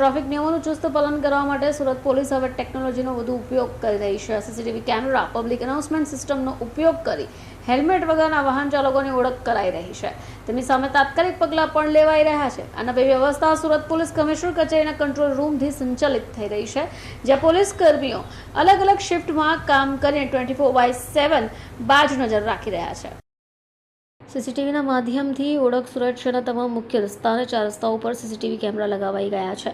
Traffic નિયમોનું ચુસ્ત પાલન કરવા માટે સુરત પોલીસ હવે ટેકનોલોજીનો વધુ ઉપયોગ કરી રહી છે. સીસીટીવી કેમેરા પબ્લિક એનાઉન્સમેન્ટ સિસ્ટમનો ઉપયોગ કરી હેલ્મેટ વગરના વાહન ચાલકોની ઓળખ કરાઈ રહી છે. તેમની સામે તાત્કાલિક પગલાં પણ લેવાઈ રહ્યા છે. આ નવી વ્યવસ્થા સુરત પોલીસ કમિશનર કચેરીના કંટ્રોલ રૂમથી સંચાલિત થઈ રહી છે, જ્યાં પોલીસ કર્મીઓ અલગ અલગ શિફ્ટમાં કામ કરીને ટ્વેન્ટી ફોર બાય સેવન બાજ નજર રાખી રહ્યા છે. સીસીટીવીના માધ્યમથી ઓળખ સુરક્ષાના તમામ મુખ્ય રસ્તા અને ચાર રસ્તાઓ પર સીસીટીવી કેમેરા લગાવાઈ ગયા છે.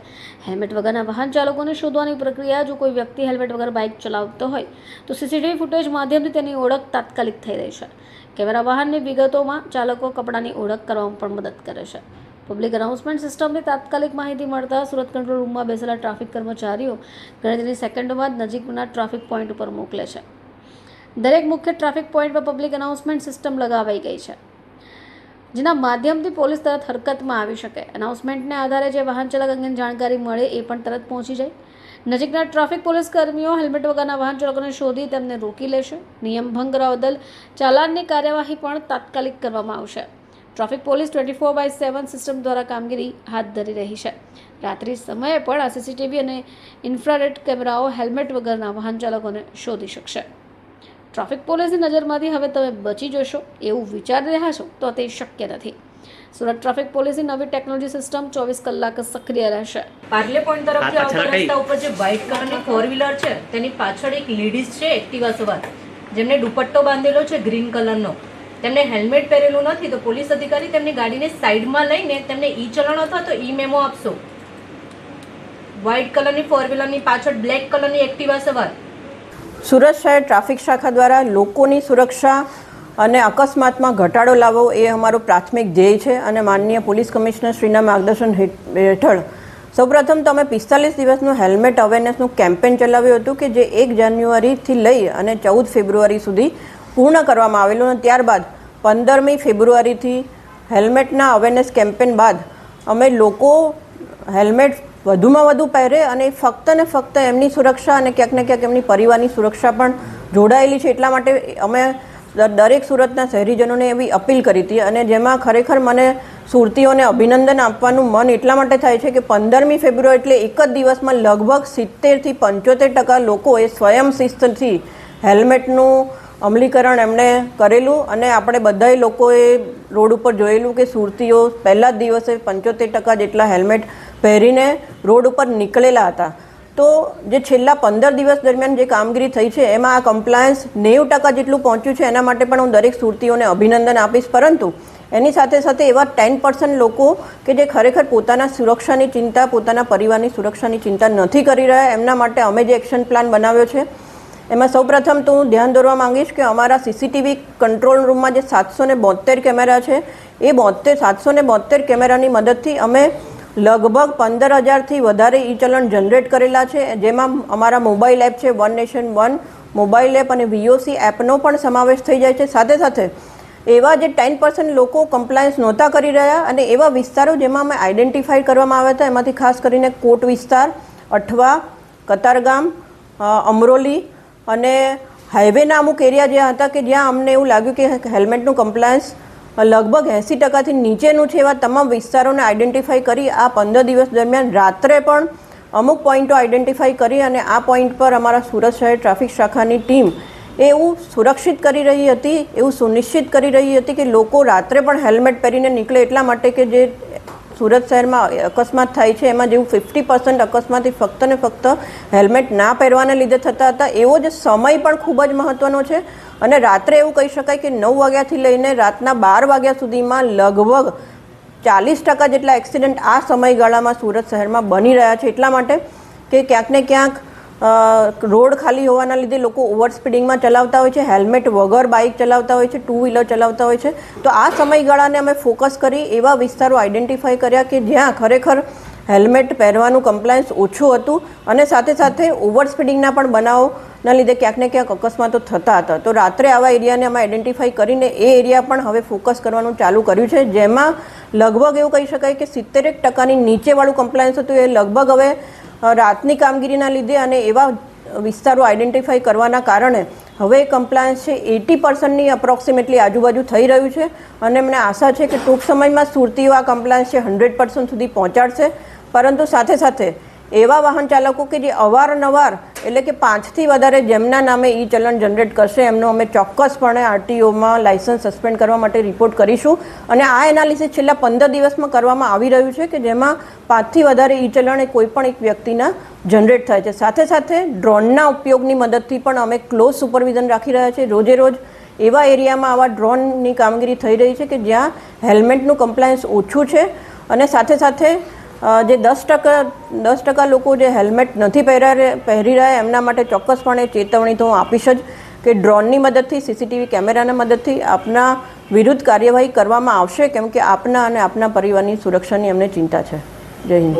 હેલ્મેટ વગરના વાહન ચાલકોને શોધવાની પ્રક્રિયા, જો કોઈ વ્યક્તિ હેલ્મેટ વગર બાઇક ચલાવતો હોય, તો સીસીટીવી ફૂટેજ માધ્યમથી તેની ઓળખ તાત્કાલિક થઈ રહી છે. કેમેરા વાહનની વિગતોમાં ચાલકો કપડાની ઓળખ કરવામાં પણ મદદ કરે છે. પબ્લિક અનાઉન્સમેન્ટ સિસ્ટમની તાત્કાલિક માહિતી મળતા સુરત કંટ્રોલ રૂમમાં બેસેલા ટ્રાફિક કર્મચારીઓ ગણતરીની સેકન્ડમાં જ નજીકના ટ્રાફિક પોઈન્ટ ઉપર મોકલે છે. દરેક મુખ્ય ટ્રાફિક પોઈન્ટ પર પબ્લિક અનાઉન્સમેન્ટ સિસ્ટમ લગાવાઈ ગઈ છે. જેના માધ્યમથી પોલીસ તરત હરકતમાં આવી શકે. અનાઉન્સમેન્ટને આધારે જે વાહન ચાલક અંગેની જાણકારી મળે એ પણ તરત પહોંચી જાય. નજીકના ટ્રાફિક પોલીસ કર્મીઓ હેલ્મેટ વગરના વાહન ચાલકોને શોધી તેમને રોકી લેશે. નિયમ ભંગ કરવા બદલ ચાલાનની કાર્યવાહી પણ તાત્કાલિક કરવામાં આવશે. Traffic police twenty four by seven system દ્વારા કામગીરી હાથ ધરી રહી છે. રાત્રિ સમયે પણ આ સીસીટીવી અને ઇન્ફ્રારેડ કેમેરાઓ હેલ્મેટ વગરના વાહન ચાલકોને શોધી શકશે. ટ્રાફિક પોલીસની નજરમાંથી હવે તમે બચી જશો એવું વિચારી રહ્યા છો તો તે શક્ય નથી. સુરત ટ્રાફિક પોલીસની નવી ટેકનોલોજી સિસ્ટમ ચોવીસ કલાક સક્રિય રહેશે. પાર્લે પોઈન્ટ તરફથી આવતા રસ્તા ઉપર જે વ્હાઇટ કલરની ફોર વ્હીલર છે તેની પાછળ એક લેડીઝ છે એક્ટિવા સવાર જેમને દુપટ્ટો બાંધેલો છે ગ્રીન કલરનો તેમને હેલ્મેટ પહેરેલું નથી તો પોલીસ અધિકારી તેમની ગાડીને સાઈડમાં લઈને તેમને ઈ ચલણ અથવા તો ઈ મેમો આપશો. વ્હાઇટ કલરની ફોર વ્હીલરની પાછળ બ્લેક કલરની એક્ટિવા સવાર સુરત શહેર ટ્રાફિક શાખા દ્વારા લોકોની સુરક્ષા અને અકસ્માતમાં ઘટાડો લાવવો એ અમારો પ્રાથમિક ધ્યેય છે અને માનનીય પોલીસ કમિશનર શ્રીના માર્ગદર્શન હેઠ- હેઠળ. સૌપ્રથમ તો અમે પિસ્તાલીસ દિવસનું હેલ્મેટ અવેરનેસનું કેમ્પેન ચલાવ્યું હતું કે જે એક જાન્યુઆરીથી લઈ અને ચૌદ ફેબ્રુઆરી સુધી પૂર્ણ કરવામાં આવેલું અને ત્યારબાદ પંદરમી ફેબ્રુઆરીથી હેલ્મેટના અવેરનેસ કેમ્પેન બાદ અમે લોકો હેલ્મેટ વધુમાં વધુ પહેરે અને ફક્ત ને ફક્ત એમની સુરક્ષા અને ક્યાંક ને ક્યાંક એમની પરિવારની સુરક્ષા પણ જોડાયેલી છે એટલા માટે અમે દરેક સુરતના શહેરીજનોને એવી અપીલ કરી હતી અને જેમાં ખરેખર મને સુરતીઓને અભિનંદન આપવાનું મન એટલા માટે થાય છે કે પંદરમી ફેબ્રુઆરી એટલે એક જ દિવસમાં લગભગ સિત્તેરથી પંચોતેર ટકા લોકોએ સ્વયં શિસ્તથી હેલ્મેટનું અમલીકરણ એમણે કરેલું અને આપણે બધાય લોકોએ રોડ ઉપર જોયેલું કે સુરતીઓ પહેલા જ દિવસે પંચોતેર ટકા જેટલા હેલ્મેટ પહેરીને રોડ ઉપર નીકળેલા હતા. તો જે છેલ્લા પંદર દિવસ દરમિયાન જે કામગીરી થઈ છે, એમાં આ કમ્પ્લાયન્સ નેવું ટકા જેટલું પહોંચ્યું છે, એના માટે પણ હું દરેક સુરતીઓને અભિનંદન આપીશ. પરંતુ એની સાથે સાથે એવા ટેન પર્સન્ટ લોકો કે જે ખરેખર પોતાના સુરક્ષાની ચિંતા, પોતાના પરિવારની સુરક્ષાની ચિંતા નથી કરી રહ્યા, એમના માટે અમે જે એક્શન પ્લાન બનાવ્યો છે, એમાં સૌપ્રથમ તો હું ધ્યાન દોરવા માંગીશ કે અમારા સીસીટીવી કંટ્રોલ રૂમમાં જે સાતસો ને બોતેર કેમેરા છે, એ બોતેર સાતસો ને બોતેર કેમેરાની મદદથી અમે લગભગ પંદર હજારથી વધારે ઈ ચલણ જનરેટ કરેલા છે. જેમાં અમારા મોબાઈલ એપ છે one nation one mobile app અને વીઓસી એપનો પણ સમાવેશ થઈ જાય છે. સાથે સાથે એવા જે ટેન પર્સન્ટ લોકો કમ્પ્લાયન્સ નહોતા કરી રહ્યા અને એવા વિસ્તારો જેમાં અમે આઈડેન્ટિફાઈ કરવામાં આવ્યા હતા, એમાંથી ખાસ કરીને કોટ વિસ્તાર, અઠવા, કતારગામ અમરોલી અને હાઈવેના અમુક એરિયા જ્યાં હતા કે જ્યાં અમને એવું લાગ્યું કે હેલ્મેટનું કમ્પ્લાયન્સ લગભગ એંસી ટકાથી નીચેનું છે એવા તમામ વિસ્તારોને આઈડેન્ટિફાઈ કરી આ પંદર દિવસ દરમિયાન રાત્રે પણ અમુક પોઈન્ટો આઈડેન્ટિફાઈ કરી અને આ પોઈન્ટ પર અમારા સુરત શહેર ટ્રાફિક શાખાની ટીમ એવું સુરક્ષિત કરી રહી હતી, એવું સુનિશ્ચિત કરી રહી હતી કે લોકો રાત્રે પણ હેલ્મેટ પહેરીને નીકળે એટલા માટે કે જે સુરત શહેરમાં અકસ્માત થાય છે. એમાં જેવું ફિફ્ટી પર્સન્ટ અકસ્માત ફક્ત ને ફક્ત હેલ્મેટ ના પહેરવાને લીધે થતા હતા. એવો જ સમય પણ ખૂબ જ મહત્વનો છે. અને રાત્રે એવું કહી શકાય કે નવ વાગ્યાથી લઈને રાતના બાર વાગ્યા સુધીમાં લગભગ ચાલીસ ટકા જેટલા એક્સિડન્ટ આ સમયગાળામાં સુરત શહેરમાં બની રહ્યા છે. એટલા માટે કે ક્યાંક ને ક્યાંક રોડ ખાલી હોવાના લીધે લોકો ઓવર સ્પીડિંગમાં ચલાવતા હોય છે, હેલ્મેટ વગર બાઇક ચલાવતા હોય છે, ટુ વ્હીલર ચલાવતા હોય છે. તો આ સમયગાળાને અમે ફોકસ કરી એવા વિસ્તારો આઈડેન્ટિફાઈ કર્યા કે જ્યાં ખરેખર હેલ્મેટ પહેરવાનું કમ્પ્લાયન્સ ઓછું હતું અને સાથે સાથે ઓવર સ્પીડિંગના પણ બનાવોના લીધે ક્યાંક ને ક્યાંક અકસ્માતો થતા હતા. તો રાત્રે આવા એરિયાને અમે આઈડેન્ટિફાઈ કરીને એ એરિયા પણ હવે ફોકસ કરવાનું ચાલુ કર્યું છે. જેમાં લગભગ એવું કહી શકાય કે સિત્તેરેક ટકાની નીચેવાળું કમ્પ્લાયન્સ હતું. એ લગભગ હવે રાતની કામગીરીના લીધે અને એવા વિસ્તારો આઈડેન્ટિફાઈ કરવાના કારણે હવે કમ્પ્લાયન્સ છે, એટી પર્સન્ટની અપ્રોક્સિમેટલી આજુબાજુ થઈ રહ્યું છે. અને મને આશા છે કે ટૂંક સમયમાં સુરતીઓ આ કમ્પ્લાયન્સ છે હંડ્રેડ પર્સન્ટ સુધી પહોંચાડશે. પરંતુ સાથે સાથે એવા વાહન ચાલકો કે જે અવારનવાર, એટલે કે પાંચથી વધારે જેમના નામે ઈ ચલણ જનરેટ કરશે, એમનો અમે ચોક્કસપણે આરટીઓમાં લાયસન્સ સસ્પેન્ડ કરવા માટે રિપોર્ટ કરીશું. અને આ એનાલિસિસ છેલ્લા પંદર દિવસમાં કરવામાં આવી રહ્યું છે કે જેમાં પાંચથી વધારે ઈ ચલણ એ કોઈપણ એક વ્યક્તિના જનરેટ થાય છે. સાથે સાથે ડ્રોનના ઉપયોગની મદદથી પણ અમે ક્લોઝ સુપરવિઝન રાખી રહ્યા છીએ. રોજે રોજ એવા એરિયામાં આવા ડ્રોનની કામગીરી થઈ રહી છે કે જ્યાં હેલ્મેટનું કમ્પ્લાયન્સ ઓછું છે. અને સાથે સાથે જે દસ ટકા દસ ટકા લોકો જે હેલ્મેટ નથી પહેરા પહેરી રહ્યા, એમના માટે ચોક્કસપણે ચેતવણી તો હું આપીશ જ કે ડ્રોનની મદદથી, સીસીટીવી કેમેરાના મદદથી આપના વિરુદ્ધ કાર્યવાહી કરવામાં આવશે, કેમ કે આપના અને આપના પરિવારની સુરક્ષાની એમને ચિંતા છે. જય હિન્દ.